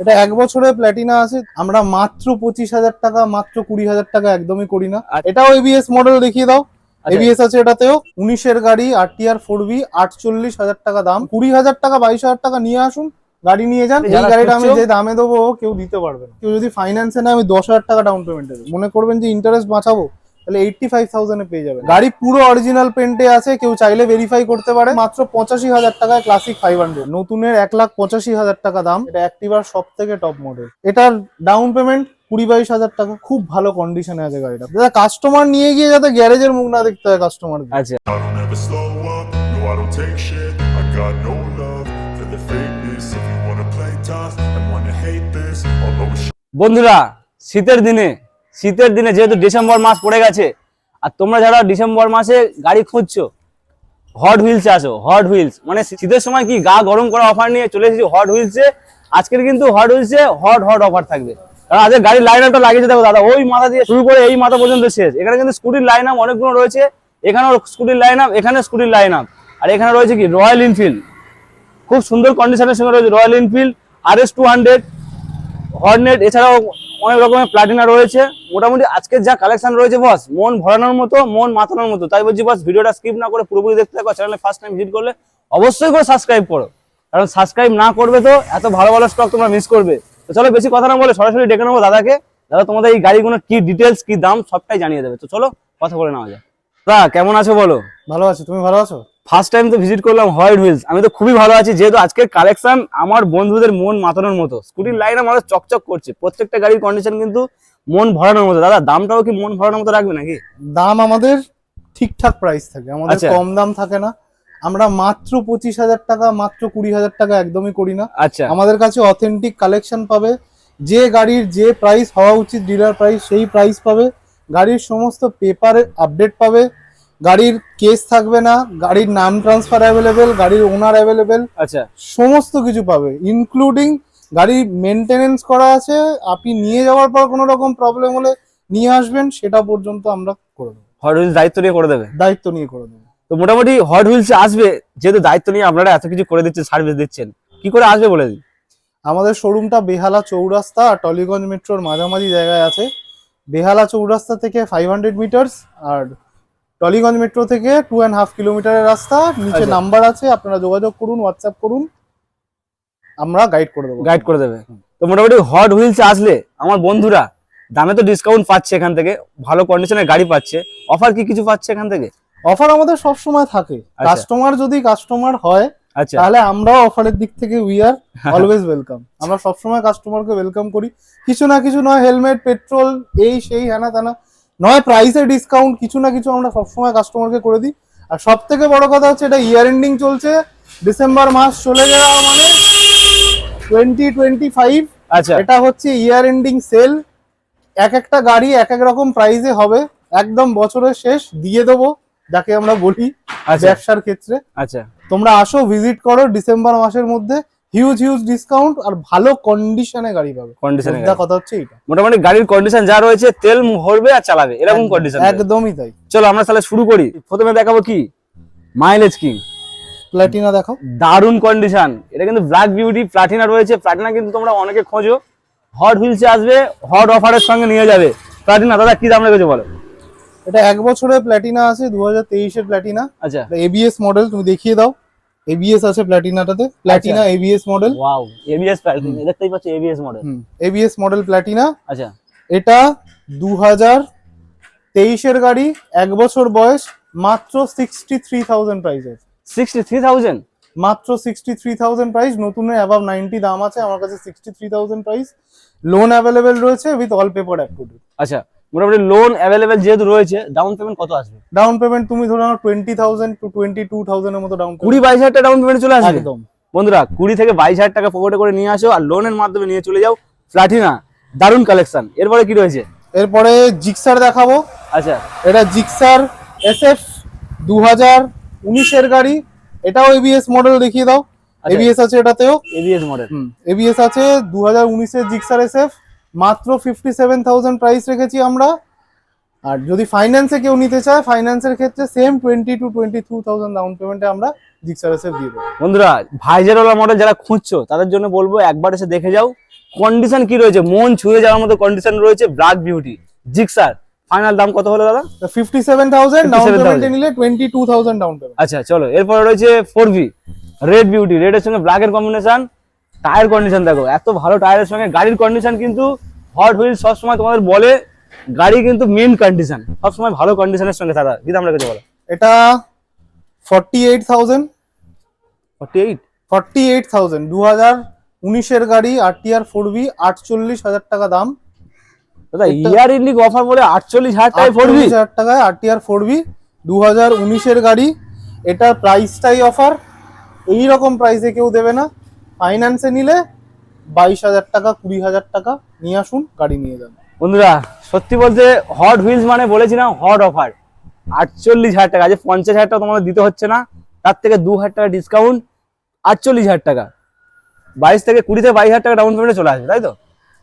এটা এক বছরের প্ল্যাটিনা আছে আমরা মাত্র পঁচিশ হাজার টাকা মাত্র কুড়ি হাজার টাকা একদমই করি না। আচ্ছা। এটাও এবিএস মডেল দেখিয়ে দাও। আচ্ছা। এবিএস আছে এটাতেও। উনিশের গাড়ি আর টি আর ফোর বি আটচল্লিশ হাজার টাকা দাম। কুড়ি হাজার টাকা বাইশ হাজার টাকা নিয়ে আসুন গাড়ি নিয়ে যান। এই গাড়িটা আমি যে দামে দেবো কেউ দিতে পারবে না। কেউ যদি ফাইন্যান্সে নেয় আমি দশ হাজার টাকা ডাউন পেমেন্টে দেবো। মনে করবেন যে ইন্টারেস্ট বাঁচাবো। তাহলে এইটটি ফাইভ থাউজেন্ডে পেয়ে যাবেন। গাড়ি পুরো অরিজিনাল পেন্টে আছে কেউ চাইলে ভেরিফাই করতে পারে। মাত্র পঁচাশি হাজার টাকায় ক্লাসিক ফাইভ হান্ড্রেড নতুনের এক লাখ পঁচাশি হাজার টাকা দাম। এটা অ্যাক্টিভার সব থেকে টপ মডেল এটার ডাউন পেমেন্ট কুড়ি বাইশ হাজার টাকা। খুব ভালো কন্ডিশনে আছে গাড়িটা। যাতে কাস্টমার নিয়ে গিয়ে যাতে গ্যারেজের মুখ না দেখতে হয় কাস্টমার আচ্ছা। বন্ধুরা শীতের দিনে শীতের দিনে যেহেতু ডিসেম্বর মাস পড়ে গেছে, আর তোমরা যারা ডিসেম্বর মাসে গাড়ি খুঁজছো হট হুইলস আসো হট হুইলস মানে শীতের সময় কি গা গরম করা অফার নিয়ে চলে এসেছি হট হুইলসে আজকের কিন্তু হট হুইলসে হট হট অফার থাকবে। কারণ আজকে গাড়ির লাইন আপটা লাগিয়েছে, দেখো দাদা, ওই মাথা দিয়ে শুরু করে এই মাথা পর্যন্ত শেষ। এখানে কিন্তু স্কুটির লাইন আপ অনেকগুলো রয়েছে। এখানেও স্কুটির লাইন আপ এখানে স্কুটির লাইন আপ আর এখানে রয়েছে কি? রয়্যাল এনফিল্ড খুব সুন্দর কন্ডিশনের সঙ্গে রয়েছে Royal Enfield R S two hundred Hornet এছাড়াও অনেক রকমের প্লাটিনা রয়েছে। মোটামুটি আজকের যা কালেকশন রয়েছে বস মন ভরানোর মতো, মন মাথানোর মতো। তাই বলছি বস ভিডিওটা স্কিপ না করে পুরোপুরি দেখতে থাকো চ্যানেলে ফার্স্ট টাইম ভিজিট করলে অবশ্যই করে সাবস্ক্রাইব করো। কারণ সাবস্ক্রাইব না করবে তো এত ভালো ভালো স্টক তোমরা মিস করবে। তো চলো বেশি কথা না বলে সরাসরি ডেকে নেব দাদাকে। দাদা, তোমাদের এই গাড়িগুলো কি ডিটেলস কি দাম সবটাই জানিয়ে দেবে। তো চলো, কথা বলে নেওয়া যায় দাদা, কেমন আছো বলো? ভালো আছো, তুমি ভালো আছো? ফার্স্ট টাইম তো ভিজিট করলাম হোয়াইট হুইলস আমি তো খুবই ভালো আছি যেহেতু আজকের কালেকশন আমার বন্ধুদের মন মাতানোর মতো। স্কুটির লাইন আমাদের চকচক করছে। প্রত্যেকটা গাড়ির কন্ডিশন কিন্তু মন ভরানোর মতো। দাদা দামটাও কি মন ভরানোর মতো রাখবে নাকি? দাম আমাদের ঠিকঠাক প্রাইস থাকে। আমাদের আচ্ছা। কম দাম থাকে না। আমরা মাত্র পঁচিশ হাজার টাকা মাত্র কুড়ি হাজার টাকা একদমই করি না। আচ্ছা। আমাদের কাছে অথেন্টিক কালেকশন পাবে। যে গাড়ির যে প্রাইস হওয়া উচিত ডিলার প্রাইস সেই প্রাইস পাবে। গাড়ির সমস্ত পেপার আপডেট পাবে। গাড়ির কেস থাকবে না গাড়ির নাম ট্রান্সফার অ্যাভেলেবেল গাড়ির ওনার অ্যাভেলেবেল আচ্ছা। সমস্ত কিছু পাবে ইনক্লুডিং গাড়ির মেনটেনেন্স করা আছে আপনি নিয়ে যাওয়ার পর কোনো রকম প্রবলেম হলে নিয়ে আসবেন সেটা পর্যন্ত আমরা করে দেবো। হট হুইলস দায়িত্ব নিয়ে করে দেবে? দায়িত্ব নিয়ে করে দেবে। তো মোটামুটি হট হুইলস আসবে যেহেতু দায়িত্ব নিয়ে আপনারা এত কিছু করে দিচ্ছেন সার্ভিস দিচ্ছেন কি করে আসবে বলে দিন? আমাদের শোরুমটা বেহালা চৌরাস্তা আর টলিগঞ্জ মেট্রোর মাঝামাঝি জায়গায় আছে। বেহালা চৌরাস্তা থেকে ফাইভ হান্ড্রেড মিটার্স আর টলিগঞ্জ মেট্রো থেকে টু অ্যান্ড হাফ কিলোমিটারের রাস্তা। নিচে আচ্ছা। নাম্বার আছে আপনারা যোগাযোগ করুন হোয়াটসঅ্যাপ করুন। আমরা গাইড করে দেবো। গাইড করে দেবে। তো মোটামুটি হট হুইলস আসলে আমার বন্ধুরা দামে তো ডিসকাউন্ট পাচ্ছে এখান থেকে ভালো কন্ডিশনের গাড়ি পাচ্ছে। অফার কি কিছু পাচ্ছে এখান থেকে? অফার আমাদের সব সময় থাকে। আচ্ছা। কাস্টমার যদি কাস্টমার হয় আচ্ছা। তাহলে আমরাও অফারের দিক থেকে উই আর অলওয়েজ ওয়েলকাম আমরা সবসময় কাস্টমারকে ওয়েলকাম করি। কিছু না কিছু নয় হেলমেট পেট্রোল এই সেই হ্যানা ত্যানা। নয় প্রাইসে ডিসকাউন্ট কিছু না কিছু আমরা সবসময় কাস্টমারকে করে দিই। আর সব থেকে বড় কথা হচ্ছে এটা ইয়ার এন্ডিং চলছে ডিসেম্বর মাস চলে যাওয়া মানে টোয়েন্টি টোয়েন্টি ফাইভ আচ্ছা। এটা হচ্ছে ইয়ার এন্ডিং সেল এক একটা গাড়ি এক এক রকম প্রাইসে হবে। একদম বছরের শেষ দিয়ে দেবো যাকে আমরা বলি আচ্ছা। ব্যবসার ক্ষেত্রে। আচ্ছা। তোমরা আসো ভিজিট করো ডিসেম্বর মাসের মধ্যে। হিউজ হিউজ ডিসকাউন্ট আর ভালো কন্ডিশনে গাড়ি পাবে। কন্ডিশনে কথা হচ্ছে এটা মোটামুটি গাড়ির কন্ডিশন যা রয়েছে তেল ভরবে আর চালাবে এরকম কন্ডিশন একদমই তাই। চলো আমরা তাহলে শুরু করি। প্রথমে দেখাবো কি? Mileage king? প্ল্যাটিনা দেখো দারুণ কন্ডিশন এটা কিন্তু ব্ল্যাক বিউটি প্লাটিনা রয়েছে। প্লাটিনা কিন্তু তোমরা অনেকে খোঁজো। হট হুইলসে আসবে হট অফারের সঙ্গে নিয়ে যাবে। প্লাটিনা দাদা কি দাম রেখেছো বলো? এটা এক বছরের প্ল্যাটিনা আছে দু হাজার তেইশের প্ল্যাটিনা আচ্ছা। এবিএস মডেল তুমি দেখিয়ে দাও। এবিএস আছে প্ল্যাটিনাটাতে Platina ABS model wow ABS Platina দেখতেই পাচ্ছ ABS model ABS model Platina আচ্ছা। এটা দু হাজার তেইশের গাড়ি এক বছর বয়স মাত্র সিক্সটি থ্রি থাউজেন্ড প্রাইস আছে সিক্সটি থ্রি থাউজেন্ড মাত্র সিক্সটি থ্রি থাউজেন্ড প্রাইস নতুনের অ্যাবাভ নাইনটি দাম আছে আমার কাছে sixty three thousand price loan available রয়েছে with all paper up to আচ্ছা মোটামুটি লোন অ্যাভেলেবেল যেহেতু রয়েছে ডাউন পেমেন্ট কত আসবে? ডাউন পেমেন্ট তুমি ধরো twenty thousand two twenty two থাউজেন্ডের মতো ডাউন কুড়ি বাইশ হাজার টাকা ডাউন পেমেন্ট চলে আসবে? একদম। বন্ধুরা কুড়ি থেকে বাইশ হাজার টাকা পকেটে করে নিয়ে আসো আর লোনের মাধ্যমে নিয়ে চলে যাও প্লাটিনা দারুণ কালেকশন এরপরে কি রয়েছে? এরপরে জিক্সার দেখাবো। আচ্ছা। এটা জিক্সার এস এফ দু হাজার উনিশের গাড়ি। এটাও এবিএস মডেল দেখিয়ে দাও। আচ্ছা। এবিএস আছে এটাতেও। এবিএস মডেল এবিএস আছে দু হাজার উনিশের জিক্সার এস এফ মাত্র ফিফটি সেভেন থাউজেন্ড প্রাইস রেখেছি আমরা। আর যদি ফাইন্যান্সে কেউ নিতে চায় ফাইন্যান্সের ক্ষেত্রে same twenty two twenty two thousand down পেমেন্টে আমরা জিক্সার এস এফ দিয়ে দেবো। বন্ধুরা ভাইজারওয়ালা মডেল যারা খুঁজছো তাদের জন্য বলব একবার এসে দেখে যাও। কন্ডিশন কি রয়েছে? মন ছুঁয়ে যাওয়ার মতো কন্ডিশন রয়েছে ব্ল্যাক বিউটি জিক্সার ফাইনাল দাম কত হলো দাদা? ফিফটি সেভেন থাউজেন্ড ডাউন 57,000 পেমেন্টে নিলে twenty two thousand down payment আচ্ছা চলো এরপরে রয়েছে ফোর ভি রেড বিউটি রেডের সঙ্গে ব্ল্যাক এর কম্বিনেশন টায়ার কন্ডিশন দেখো এত ভালো টায়ারের সঙ্গে গাড়ির কন্ডিশন কিন্তু হট হুইল সবসময় তোমাদের বলে গাড়ি কিন্তু মেন কন্ডিশন সবসময় ভালো কন্ডিশনের সঙ্গে থাকা কি দাম রেখেছে বলো। এটা forty eight thousand forty eight forty eight thousand দু হাজার উনিশের গাড়ি আর টি আর ফোর বি আটচল্লিশ হাজার টাকা দাম। দাদা ইয়ার ইন্ডিক অফার বলে আটচল্লিশ হাজার টাকায় ফোর আটচল্লিশ হাজার টাকায় আর টি আর ফোর বি দু হাজার উনিশের গাড়ি। এটার প্রাইসটাই অফার এই রকম প্রাইসে কেউ দেবে না। ফাইন্যান্সে নিলে বাইশ হাজার টাকা কুড়ি হাজার টাকা নিয়ে আসুন গাড়ি নিয়ে যান। বন্ধুরা সত্যি বলতে হট হুইলস মানে বলেছিলাম হট অফার আটচল্লিশ হাজার টাকা যে পঞ্চাশ হাজার টাকা তোমাদের দিতে হচ্ছে না তার থেকে দু হাজার টাকা ডিসকাউন্ট আটচল্লিশ হাজার টাকা। বাইশ থেকে কুড়ি থেকে বাইশ হাজার টাকা ডাউন পেমেন্টে চলে আসবে তাই তো?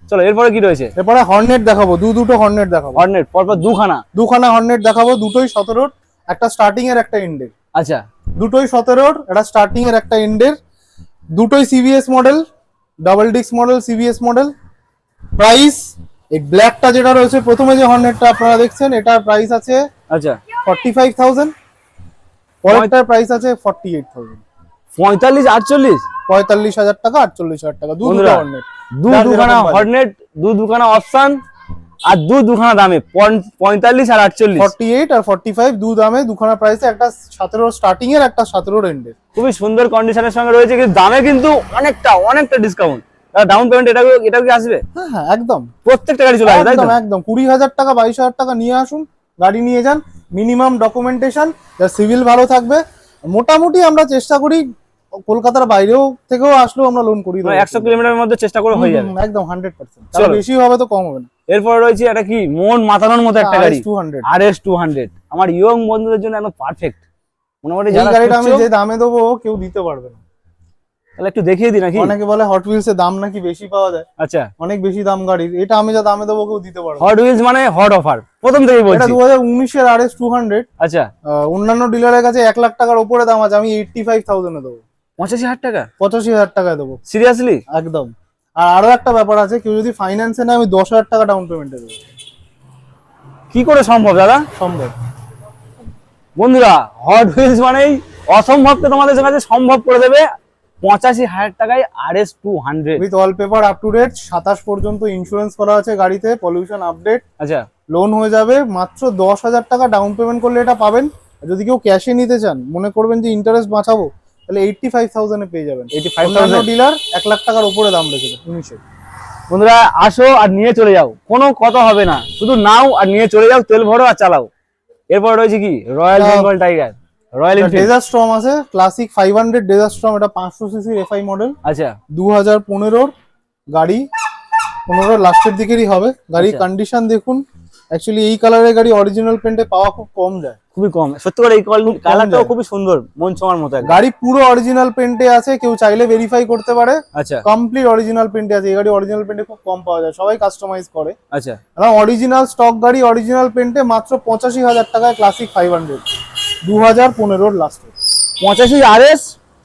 চলো এরপরে কি রয়েছে? এরপরে হর্নেট দেখাবো দু দুটো হর্নেট দেখাবো। হর্নেট পরপর দুখানা। দুখানা হর্নেট দেখাবো দুটোই সতেরোর একটা স্টার্টিং এর একটা এন্ডের আচ্ছা। দুটোই সতেরোর একটা স্টার্টিং এর একটা এন্ডের দুটোই CBS model double disc model CBS model price এই ব্ল্যাকটা যেটা রয়েছে প্রথমে যে হর্নেটটা আপনারা দেখছেন এটার প্রাইস আছে আচ্ছা। ফর্টি ফাইভ থাউজেন্ড পরেরটার প্রাইস আছে ফর্টি এইট থাউজেন্ড পঁয়তাল্লিশ আটচল্লিশ? পঁয়তাল্লিশ হাজার টাকা আটচল্লিশ হাজার টাকা দু দুটো হর্নেট দু দুখানা হর্নেট দু দুখানা অপশন আর দু দুখানা দামে পঁয়তাল্লিশ আর আটচল্লিশ। ফর্টি এইট আর ফর্টি ফাইভ দু দামে দুখানা প্রাইসে একটা সতেরো স্টার্টিং এর একটা সতেরো এন্ডের খুবই সুন্দর কন্ডিশনের সঙ্গে রয়েছে কিন্তু দামে কিন্তু অনেকটা অনেকটা ডিসকাউন্ট ডাউন পেমেন্ট এটাও এটাও কি আসবে? হ্যাঁ হ্যাঁ একদম। প্রত্যেকটা গাড়ি চলে আসবে একদম একদম। কুড়ি হাজার টাকা বাইশ হাজার টাকা নিয়ে আসুন গাড়ি নিয়ে যান মিনিমাম ডকুমেন্টেশন যার সিভিল ভালো থাকবে। মোটামুটি আমরা চেষ্টা করি কলকাতার বাইরেও থেকেও আসলেও আমরা লোন করি। মানে একশো কিলোমিটারের মধ্যে চেষ্টা করে হয়ে যাবে। একদম হান্ড্রেড পার্সেন্ট। বেশি হবে তো কম হবে না। এরপরে রয়েছে এটা কি? মন মাতানোর মতো একটা গাড়ি। Two hundred R S two hundred আমার ইয়ং বন্ধুদের জন্য একদম পারফেক্ট মোটামুটি গাড়িটা আমি যে দামে দেবো কেউ দিতে পারবে না। তাহলে একটু দেখিয়ে দিই নাকি? অনেকে বলে হট হুইলস এর দাম নাকি বেশি পাওয়া যায়। আচ্ছা। অনেক বেশি দাম গাড়ির। এটা আমি যা দামে দেবো কেউ দিতে পারবে হট হুইলস মানে হট অফার প্রথম থেকেই বলছি। দু হাজার উনিশের আর এস টু হান্ড্রেড আচ্ছা অন্যান্য ডিলারের কাছে এক লাখ টাকার উপরে দাম আছে। আমি এইটটি ফাইভ থাউজেন্ডে দেবো। পঁচাশি হাজার টাকা? পঁচাশি হাজার টাকায় দেবো। সিরিয়াসলি একদম। আর আরও একটা ব্যাপার আছে কেউ যদি ফাইন্যান্সে নেয় আমি দশ হাজার টাকা ডাউন পেমেন্টে দেবো। কি করে সম্ভব দাদা? সম্ভব। বন্ধুরা হট হুইলস মানেই অসম্ভবকে তোমাদের কাছে সম্ভব করে দেবে পঁচাশি হাজার টাকায় R S two hundred with all paper up to date সাতাশ পর্যন্ত ইন্স্যুরেন্স করা আছে গাড়িতে পলিউশন আপডেট আচ্ছা। লোন হয়ে যাবে মাত্র দশ হাজার টাকা ডাউন পেমেন্ট করলে এটা পাবেন। যদি কেউ ক্যাশে নিতে চান মনে করবেন যে ইন্টারেস্ট বাঁচাবো তাহলে এইটটি ফাইভ থাউজেন্ডে পেয়ে যাবেন। এইটি ফাইভ অন্যান্য ডিলার এক লাখ টাকার উপরে দাম রেখেছে উনিশে। বন্ধুরা আসো আর নিয়ে চলে যাও। কোনো কথা হবে না। শুধু নাও আর নিয়ে চলে যাও তেল ভরো আর চালাও। এরপর রয়েছে কি? Royal Bengal tiger royal desert storm আছে classic five hundred desert storm এটা পাঁচশো সিসির এফআই মডেল আচ্ছা। দু হাজার পনেরোর গাড়ি পনেরো লাস্টের দিকেরই হবে। গাড়ির আচ্ছা। কন্ডিশন দেখুন অ্যাকচুয়ালি এই কালারের গাড়ি অরিজিনাল পেন্টে পাওয়া খুব কম যায়। খুবই কম। সত্যি করে এই কালারটাও খুবই সুন্দর মন ছোঁয়ার মতো। গাড়ি পুরো অরিজিনাল পেন্টে আছে কেউ চাইলে ভেরিফাই করতে পারে। আচ্ছা। কমপ্লিট অরিজিনাল পেন্টে আছে। এই গাড়ি অরিজিনাল পেন্টে খুব কম পাওয়া যায় সবাই কাস্টমাইজ করে। আচ্ছা। অরিজিনাল স্টক গাড়ি অরিজিনাল পেন্টে মাত্র পঁচাশি হাজার টাকায় ক্লাসিক ফাইভ হান্ড্রেড দু হাজার পনেরোর লাস্টে পঁচাশি আর এস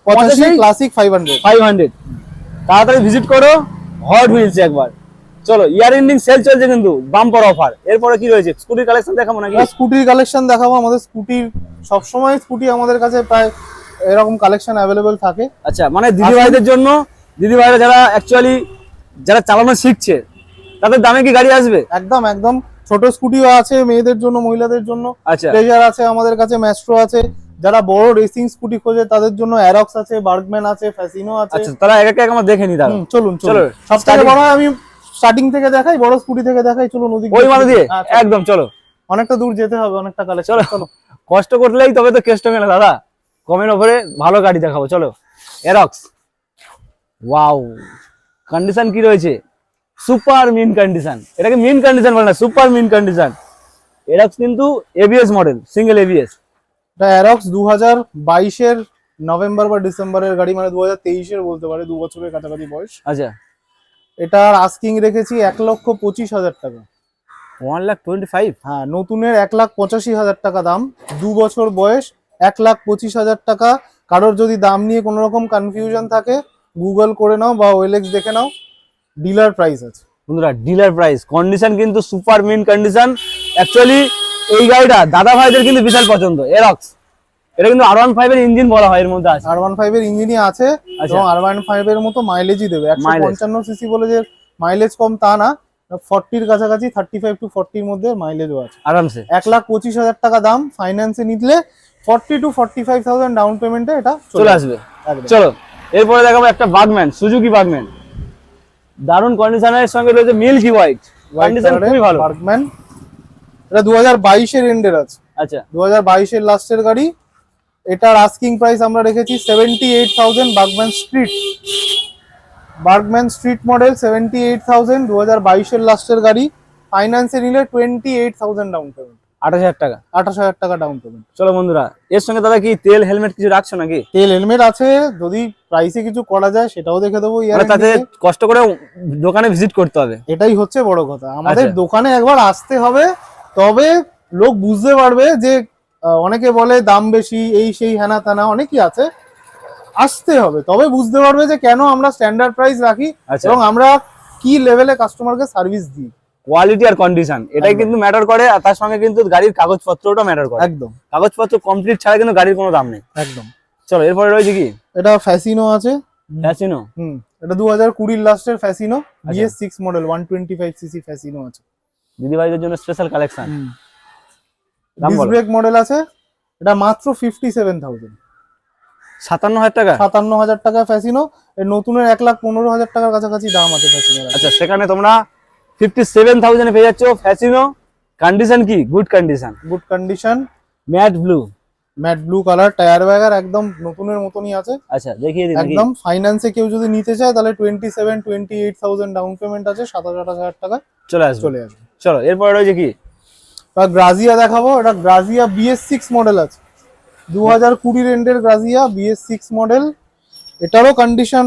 পঁচাশি classic five hundred five hundred তাড়াতাড়ি ভিজিট করো। হট হুইলস একবার। চলো ইয়ার এন্ডিং সেল চলছে কিন্তু বাম্পার অফার এরপরে কি রয়েছে? স্কুটির কালেকশন দেখাবো নাকি? স্কুটির কালেকশন দেখাবো। আমাদের স্কুটির সবসময় স্কুটি আমাদের কাছে প্রায় এরকম কালেকশন অ্যাভেলেবেল থাকে। আচ্ছা মানে দিদি ভাইদের জন্য দিদি ভাইরা যারা অ্যাকচুয়ালি যারা চালানো শিখছে তাদের দামে কি গাড়ি আসবে? একদম একদম। ছোট স্কুটিও আছে মেয়েদের জন্য মহিলাদের জন্য। আচ্ছা। প্লেজার আছে আমাদের কাছে ম্যাস্ট্রো আছে। যারা বড় রেসিং স্কুটি খোঁজে তাদের জন্য অ্যারক্স আছে বার্গম্যান আছে ফ্যাসিনো আছে। আচ্ছা তারা এক এক আমার দেখে নি তারা চলুন চলো, চলুন। সব থেকে starting- বড় আমি স্টার্টিং থেকে দেখাই বড় স্কুটি থেকে দেখাই চলো নদী ওই মাথা দিয়ে? হ্যাঁ, একদম চলো। অনেকটা দূর যেতে হবে অনেকটা কালেকশন চলো। চলো। কষ্ট করলেই তবে তো কেষ্ট মেলে দাদা। কমের ওপরে ভালো গাড়ি দেখাবো চলো। এরক্স ওয়াও কন্ডিশন কি রয়েছে? সুপার মিন কন্ডিশন এটাকে মিন কন্ডিশন বলে না সুপার মিন কন্ডিশন এরক্স কিন্তু এবিএস মডেল সিঙ্গেল এবিএস এটা অ্যারক্স দু হাজার বাইশের নভেম্বর বা ডিসেম্বরের গাড়ি মানে দু হাজার তেইশের বলতে পারে দু বছরের কাছাকাছি বয়স। আচ্ছা। এটার আস্কিং রেখেছি এক লক্ষ পঁচিশ হাজার টাকা। ওয়ান লাখ টোয়েন্টি ফাইভ হ্যাঁ নতুনের এক লাখ পঁচাশি হাজার টাকা দাম দু বছর বয়স এক লাখ পঁচিশ হাজার টাকা। কারোর যদি দাম নিয়ে কোনো রকম কনফিউশন থাকে গুগল করে নাও বা ওয়েলেক্স দেখে নাও ডিলার প্রাইস আছে। বন্ধুরা ডিলার প্রাইস কন্ডিশন কিন্তু সুপার মিন কন্ডিশন অ্যাকচুয়ালি এই গাড়িটা দাদা ভাইদের কিন্তু বিশাল পছন্দ এরক্স এটা কিন্তু আর ওয়ান ফাইভ এর ইঞ্জিন বলা হয় এর মধ্যে আছে। আর ওয়ান ফাইভ এর ইঞ্জিনই আছে আচ্ছা। এবং আর ওয়ান ফাইভ এর মতো মাইলেজই দেবে। একশো। পঞ্চান্ন সিসি বলে যে মাইলেজ কম তা না ফর্টির কাছাকাছি থার্টি ফাইভ টু ফর্টির মধ্যে মাইলেজও আছে। আরামসে। এক লাখ পঁচিশ হাজার টাকা দাম ফাইন্যান্সে নিলে forty two forty five thousand down পেমেন্টে এটা চলে আসবে। চলো এরপরে দেখাবো একটা বাগম্যান সুজুকি বাগম্যান দারুণ কন্ডিশনের সঙ্গে রয়েছে মিল্কি হোয়াইট কন্ডিশন খুবই ভালো। Bergman। এটা দু হাজার বাইশের এন্ডের আছে। আচ্ছা। দু হাজার বাইশের লাস্টের গাড়ি। এটার আস্কিং প্রাইস আমরা রেখেছি seventy eight thousand Burgman street Burgman street model seventy eight thousand দু হাজার বাইশের লাস্টের গাড়ি। ফাইন্যান্সে নিলে twenty eight thousand down payment আঠাশ হাজার টাকা? আঠাশ হাজার টাকা ডাউন পেমেন্ট চলো বন্ধুরা এর সঙ্গে দাদা কি তেল হেলমেট কিছু রাখছো নাকি? তেল হেলমেট আছে। যদি প্রাইসে কিছু করা যায় সেটাও দেখে দেবো মানে তাতে কষ্ট করে দোকানে ভিজিট করতে হবে। এটাই হচ্ছে বড় কথা। আমাদের আচ্ছা। দোকানে একবার আসতে হবে তবে লোক বুঝতে পারবে যে অনেকে বলে দাম বেশি এই সেই হ্যানা ত্যানা অনেকই আছে। আসতে হবে তবে বুঝতে পারবে যে কেন আমরা স্ট্যান্ডার্ড প্রাইস রাখি আচ্ছা। এবং আমরা কি লেভেলে কাস্টমারকে সার্ভিস দিই। কোয়ালিটি আর কন্ডিশন এটাই কিন্তু ম্যাটার করে আর তার সঙ্গে কিন্তু গাড়ির কাগজপত্রটা ম্যাটার করে। একদম। কাগজপত্র কমপ্লিট ছাড়া কিন্তু গাড়ির কোনো দাম নেই। একদম। চলো এরপরে রয়েছে কি? এটা ফ্যাসিনো আছে। ফ্যাসিনো হুম এটা দু হাজার কুড়ির লাস্টের ফ্যাসিনো আচ্ছা। BS six model one twenty five CC Fascino আছে। দিদি ভাইদের জন্য স্পেশাল কালেকশন দাম ডিস বলো। ব্রেক মডেল আছে এটা মাত্র ফিফটি সেভেন থাউজেন্ড সাতান্ন হাজার টাকা? সাতান্ন হাজার টাকা ফ্যাসিনো এর নতুনের এক লাখ পনেরো হাজার টাকার কাছাকাছি দাম আছে ফ্যাসিনোর আচ্ছা সেখানে তোমরা ফিফটি সেভেন থাউজেন্ডে পেয়ে যাচ্ছ ফ্যাসিনো কন্ডিশন কি? Good condition good condition matte blue matte blue colour tyre ব্যাগার একদম নতুনের মতনই আছে। আচ্ছা দেখিয়ে দিন একদম ফাইন্যান্সে কেউ যদি নিতে চায় তাহলে twenty seven twenty eight thousand down payment আছে সাতাশ আঠাশ হাজার টাকা চলে আসবে। চলে আসবে। চলো এরপরে রয়েছে কি? বা গ্রাজিয়া দেখাবো। এটা গ্রাজিয়া বিএস সিক্স মডেল আছে। দু হাজার কুড়ি রেন্ডের গ্রাজিয়া বিএস সিক্স মডেল এটারও কন্ডিশন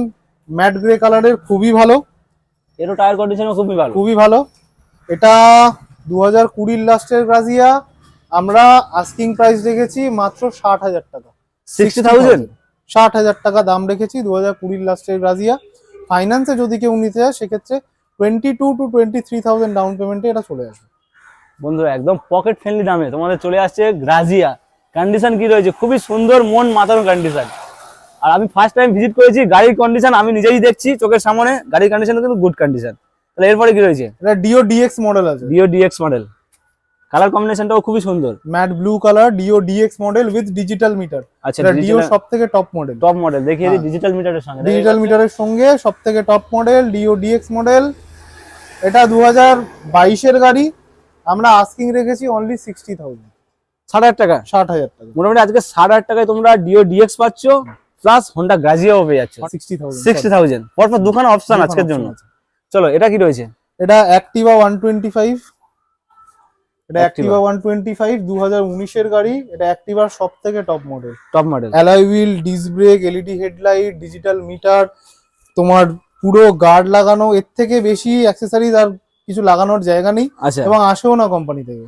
ম্যাট গ্রে কালারের খুবই ভালো। এরও টায়ার কন্ডিশন খুবই ভালো। খুবই ভালো। এটা দু হাজার কুড়ির লাস্টের গ্রাজিয়া আমরা আস্কিং প্রাইস রেখেছি মাত্র ষাট হাজার টাকা। সিক্সটি থাউজেন্ড ষাট হাজার টাকা দাম রেখেছি দু হাজার কুড়ির লাস্টের গ্রাজিয়া ফাইন্যান্সে যদি কেউ নিতে চায় সেক্ষেত্রে twenty two two twenty three thousand down পেমেন্টে এটা চলে আসবে। বন্ধুরা একদম পকেট ফ্রেন্ডলি দামে। তোমাদের চলে আসছে গ্রাজিয়া কন্ডিশন কি রয়েছে? খুবই সুন্দর মন মাতানো কন্ডিশন আর আমি ফার্স্ট টাইম ভিজিট করেছি গাড়ির কন্ডিশন আমি নিজেই দেখছি চোখের সামনে। গাড়ির কন্ডিশন কিন্তু গুড কন্ডিশন তাহলে এরপরে কি রয়েছে? এটা ডিও ডিএক্স মডেল আছে। ডিও ডিএক্স মডেল কালার কম্বিনেশনটাও খুবই সুন্দর। Matte blue colour Dio DX model with digital meter আচ্ছা এটা ডিও সব থেকে টপ মডেল টপ মডেল দেখিয়ে দিই হ্যাঁ। ডিজিটাল মিটারের সঙ্গে। ডিজিটাল মিটারের সঙ্গে সব থেকে top model Dio DX model এটা দু হাজার বাইশের গাড়ি। আমরা আস্কিং রেখেছি অনলি সিক্সটি থাউজেন্ড ষাট হাজার টাকা। ষাট হাজার টাকা। মোটামুটি আজকে ষাট হাজার টাকায় তোমরা ডিও ডিএক্স পাচ্ছ প্লাস হোন্ডা গ্রাজিয়াও পেয়ে যাচ্ছ। সিক্সটি থাউজেন্ড সিক্সটি থাউজেন্ড পরপর দুখানা অপশন আজকের জন্য। চলো এটা কি রয়েছে? এটা অ্যাক্টিভা ওয়ান টোয়েন্টি ফাইভ এটা অ্যাক্টিভা গাড়ি। এটা অ্যাক্টিভার top model top model alloy wheel disc brake LED headlight digital meter তোমার পুরো গার্ড লাগানো এর থেকে বেশি অ্যাক্সেসরিজ আর কিছু লাগানোর জায়গা নেই আচ্ছা। এবং আসেও না কোম্পানি থেকে।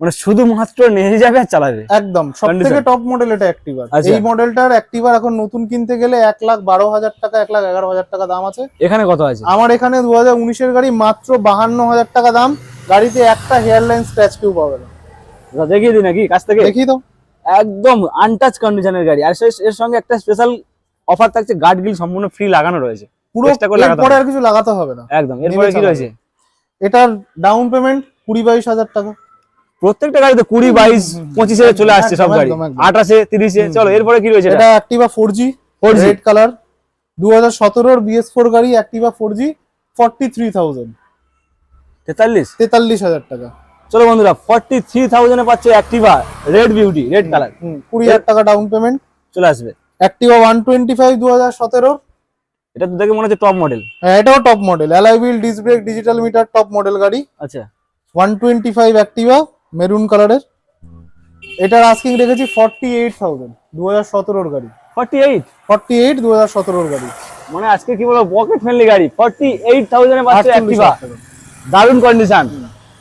মানে শুধুমাত্র নিয়ে যাবে আর চালাবে? একদম সব থেকে টপ মডেল এটা অ্যাক্টিভার আচ্ছা। এই মডেলটার অ্যাক্টিভার এখন নতুন কিনতে গেলে এক লাখ বারো হাজার টাকা এক লাখ এগারো হাজার টাকা দাম আছে। এখানে কত আছে? আমার এখানে দু হাজার উনিশের গাড়ি মাত্র বাহান্ন হাজার টাকা দাম। গাড়িতে একটা হেয়ার লাইন স্ক্র্যাচ কেউ পাবে না। দেখিয়ে দিই নাকি কাছ থেকে? দেখি তো একদম আনটাচ কন্ডিশনের গাড়ি। আর এর সঙ্গে একটা স্পেশাল অফার থাকছে গার্ড গিল সম্পূর্ণ ফ্রি লাগানো রয়েছে। পুরো এরপরে। আর কিছু লাগাতে হবে না। একদম। এরপরে কি রয়েছে? এটার ডাউন পেমেন্ট কুড়ি বাইশ হাজার টাকা। প্রত্যেকটা গাড়িতে কুড়ি বাইশ পঁচিশে চলে আসছে সব গাড়ি। আঠাশে তিরিশে চলো এরপরে কি রয়েছে এটা? Activa four G 4G red colour দু হাজার সতেরোর বিএস ফোর গাড়ি Activa four G forty three thousand তেতাল্লিশ? তেতাল্লিশ হাজার টাকা। চলো বন্ধুরা ফর্টি থ্রি থাউজেন্ডে পাচ্ছে Activa red beauty red colour কুড়ি হাজার টাকা ডাউন পেমেন্ট চলে আসবে। অ্যাক্টিভা ওয়ান টোয়েন্টি ফাইভ দু হাজার সতেরো এটা তো দেখে মনে হচ্ছে টপ মডেল হ্যাঁ এটাও top model alloy wheel disc brake digital meter top model গাড়ি। আচ্ছা। One twenty five Activa maroon কালারের এটার আস্কিং রেখেছি ফর্টি এইট থাউজেন্ড দু সতেরোর গাড়ি। ফর্টি এইট ফর্টি এইট দু সতেরোর গাড়ি। মানে আজকে কি বলব পকেট ফ্রেন্ডলি গাড়ি ফর্টি এইট থাউজেন্ডে পাচ্ছে অ্যাক্টিভা দারুণ কন্ডিশন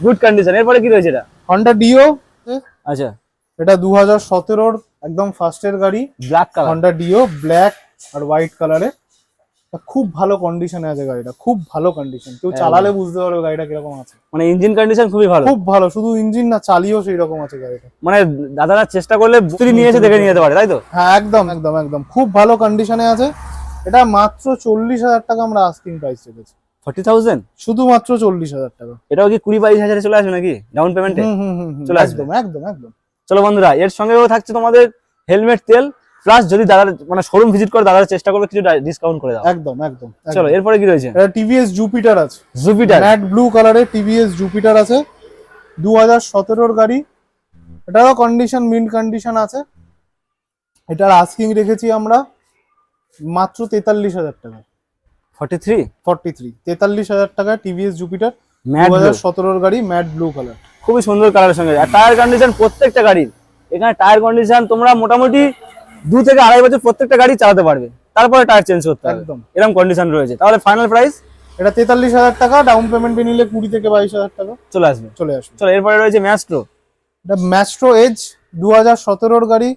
গুড কন্ডিশন এরপরে কি রয়েছে এটা? হন্ডা ডিও আচ্ছা। এটা দু হাজার সতেরোর একদম ফার্স্টের গাড়ি। Black colour Honda Dio black আর হোয়াইট কালারের খুব ভালো কন্ডিশনে আছে গাড়িটা খুব ভালো কন্ডিশন কেউ চালালে বুঝতে পারবে গাড়িটা কীরকম আছে। মানে ইঞ্জিন কন্ডিশন খুবই ভালো। খুব ভালো শুধু ইঞ্জিন না চালিয়েও সেই রকম আছে গাড়িটা। মানে দাদারা চেষ্টা করলে যদি নিয়ে এসে দেখে নিয়ে যেতে পারে তাই তো? হ্যাঁ একদম একদম একদম। খুব ভালো কন্ডিশনে আছে। এটা মাত্র চল্লিশ হাজার টাকা আমরা আস্কিং প্রাইস রেখেছি। Forty thousand? শুধুমাত্র চল্লিশ হাজার টাকা। এটাও কি কুড়ি বাইশ হাজারে চলে আসবে নাকি? ডাউন পেমেন্টে হুম হুম হুম হুম, চলে আসবে। একদম একদম একদম। চলো বন্ধুরা এর সঙ্গেও থাকছে তোমাদের হেলমেট তেল। প্লাস যদি দাদা মানে শোরুম ভিজিট করে দাদারা চেষ্টা করবে কিছু ডিসকাউন্ট করে দাও। একদম একদম চলো এরপরে কি রয়েছে? এটা টিভিএস জুপিটার আছে। জুপিটার ম্যাট ব্লু কালারের টিভিএস জুপিটার আছে। দু হাজার সতেরোর গাড়ি। এটারও কন্ডিশন মিন্ট কন্ডিশন আছে। এটার আস্কিং রেখেছি আমরা মাত্র তেতাল্লিশ হাজার টাকা ফর্টি থ্রি ফর্টি থ্রি তেতাল্লিশ হাজার টাকা টিভিএস জুপিটার দু হাজার সতেরোর গাড়ি ম্যাট ব্লু কালার খুবই সুন্দর কালারের সঙ্গে। আর টায়ার কন্ডিশন প্রত্যেকটা গাড়ির। এখানে টায়ার কন্ডিশন তোমরা মোটামুটি দু থেকে আড়াই বছর প্রত্যেকটা গাড়ি চালাতে পারবে। তারপরে টায়ার চেঞ্জ করতে হবে। একদম। এরকম কন্ডিশন রয়েছে। তাহলে ফাইনাল প্রাইস এটা তেতাল্লিশ হাজার টাকা ডাউন পেমেন্ট নিলে কুড়ি থেকে বাইশ হাজার টাকা। চলে আসবে। চলে আসবে। চলো এরপরে রয়েছে ম্যাস্ট্রো এটা ম্যাস্ট্রো এজ দু হাজার সতেরোর গাড়ি।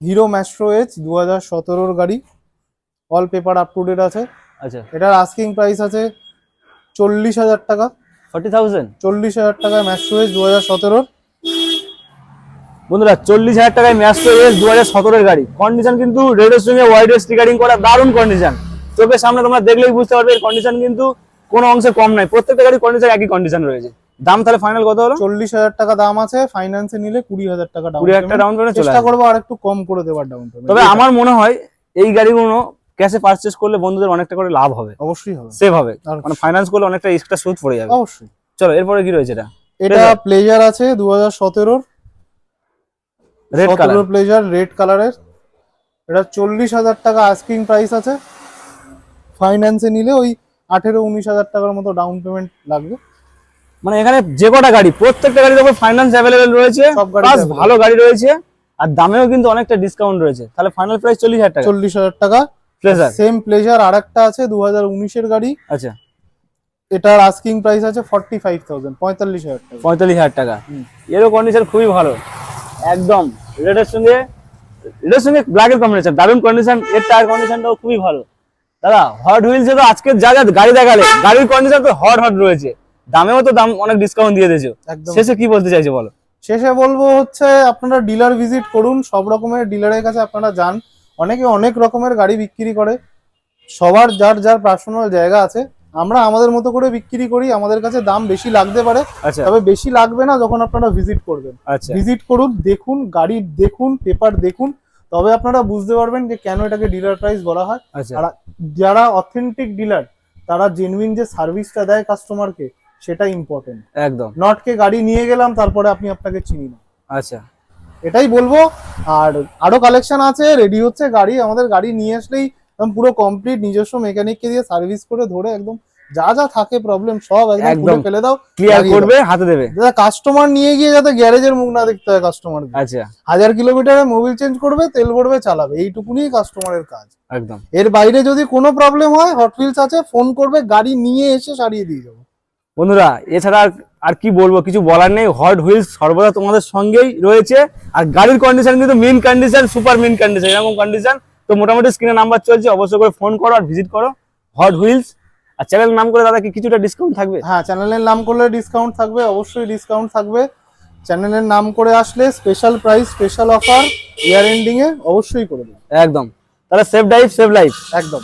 হিরো ম্যাস্ট্রো এজ দু হাজার সতেরোর গাড়ি। All paper up to date আছে। আচ্ছা। এটার আস্কিং প্রাইস আছে চল্লিশ হাজার টাকা। ফর্টি থাউজেন্ড চল্লিশ হাজার টাকায় ম্যাস্ট্রো এজ দু হাজার সতেরোর। বন্ধুরা চল্লিশ হাজার টাকায় ম্যাস্ট্রো এস দু হাজার সতেরোর গাড়ি। কন্ডিশন কিন্তু রেডের সঙ্গে ওয়াইড স্টিকারিং করা দারুণ কন্ডিশন চোখের সামনে তোমরা দেখলেই বুঝতে পারবে এর কন্ডিশন কিন্তু কোনো অংশে কম নাই প্রত্যেকটা গাড়ির কন্ডিশন একই কন্ডিশন রয়েছে। দাম তাহলে ফাইনাল কত হলো? চল্লিশ হাজার টাকা দাম আছে ফাইন্যান্সে নিলে কুড়ি হাজার টাকা কুড়ি হাজার টাকা ডাউন পেমেন্ট চেষ্টা করব আর একটু কম করে দেওয়ার ডাউন পেমেন্ট তবে আমার মনে হয় এই গাড়িগুলো ক্যাশে পারচেস করলে বন্ধুদের অনেকটা করে লাভ হবে। অবশ্যই হবে। সেভ হবে। মানে ফাইন্যান্স করলে অনেকটা এক্সট্রা সুদ পড়ে যাবে। অবশ্যই। চলো এরপরে কি রয়েছে এটা? এটা প্লেজার আছে দু হাজার সতেরোর। রেড কালার প্লেজার রেড কালারের এটা চল্লিশ হাজার টাকা আস্কিং প্রাইস আছে। ফাইন্যান্সে নিলে ওই আঠেরো উনিশ হাজার টাকার মতো ডাউন পেমেন্ট লাগবে। মানে এখানে যে কটা গাড়ি প্রত্যেকটা গাড়ির উপর ফাইন্যান্স অ্যাভেলেবেল রয়েছে প্লাস ভালো গাড়ি রয়েছে আর দামেও কিন্তু অনেকটা ডিসকাউন্ট রয়েছে। তাহলে ফাইনাল প্রাইস চল্লিশ হাজার টাকা। চল্লিশ হাজার টাকা। প্লেজার সেম প্লেজার আর একটা আছে দু হাজার উনিশের গাড়ি। আচ্ছা। এটার আস্কিং প্রাইস আছে ফর্টি ফাইভ থাউজেন্ড পঁয়তাল্লিশ হাজার টাকা। পঁয়তাল্লিশ হাজার টাকা। এরও কন্ডিশন খুবই ভালো। একদম। রেডের সঙ্গে রেডের সঙ্গে ব্ল্যাকের কম্বিনেশন দারুণ কন্ডিশন এর টায়ার কন্ডিশনটাও খুবই ভালো। দাদা হট হুইলসে তো আজকে যা যা গাড়ি দেখালে গাড়ির কন্ডিশন তো হট হট রয়েছে। দামেও তো দাম অনেক ডিসকাউন্ট দিয়ে দিয়েছ। শেষে কি বলতে চাইছো বলো? শেষে বলব হচ্ছে আপনারা ডিলার ভিজিট করুন সব রকমের ডিলারের কাছে আপনারা যান। অনেকে অনেক রকমের গাড়ি বিক্রি করে। সবার যার যার পার্সোনাল জায়গা আছে। আমরা আমাদের মতো করে বিক্রি করি আমাদের কাছে দাম বেশি লাগতে পারে আচ্ছা। তবে বেশি লাগবে না যখন আপনারা ভিজিট করবেন। আচ্ছা। ভিজিট করুন দেখুন গাড়ি দেখুন পেপার দেখুন তবে আপনারা বুঝতে পারবেন যে কেন এটাকে ডিলার প্রাইস বলা হয়। আচ্ছা। আর যারা অথেন্টিক ডিলার তারা জেনুইন যে সার্ভিসটা দেয় কাস্টমারকে সেটা ইম্পর্টেন্ট একদম। নট কে গাড়ি নিয়ে গেলাম তারপরে আপনি আপনাকে চিনি না। আচ্ছা। এটাই বলব। আর আরও কালেকশন আছে রেডি হচ্ছে গাড়ি আমাদের গাড়ি নিয়ে আসলেই একদম পুরো কমপ্লিট নিজস্ব মেকানিককে দিয়ে সার্ভিস করে ধরে একদম যা যা থাকে প্রবলেম সব একদম ফেলে দাও ক্লিয়ার করবে হাতে দেবে। কাস্টমার নিয়ে গিয়ে যাতে গ্যারেজের মুখ না দেখতে হয় কাস্টমার আচ্ছা। হাজার কিলোমিটারে মোবিল চেঞ্জ করবে তেল ভরবে চালাবে। এইটুকুনি কাস্টমারের কাজ। একদম। এর বাইরে যদি কোনো প্রবলেম হয় হট হুইলস আছে ফোন করবে গাড়ি নিয়ে এসে সারিয়ে দিয়ে যাব। বন্ধুরা এছাড়া আর- আর কি বলব কিছু বলার নেই। হট হুইলস সর্বদা তোমাদের সঙ্গেই রয়েছে। আর গাড়ির কন্ডিশন কিন্তু mint condition super mint condition এরকম কন্ডিশন তো মোটামুটি স্ক্রিনে নাম্বার চলছে অবশ্যই করে ফোন করো আর ভিজিট করো। হট হুইলস আর চ্যানেল নাম করে দাদা কি কিছুটা ডিসকাউন্ট থাকবে? হ্যাঁ চ্যানেলের নাম করলে ডিসকাউন্ট থাকবে অবশ্যই ডিসকাউন্ট থাকবে। চ্যানেলের নাম করে আসলে special price special offer year ending এ অবশ্যই করে দেবো। একদম। তাহলে সেভ ড্রাইভ সেভ লাইফ একদম।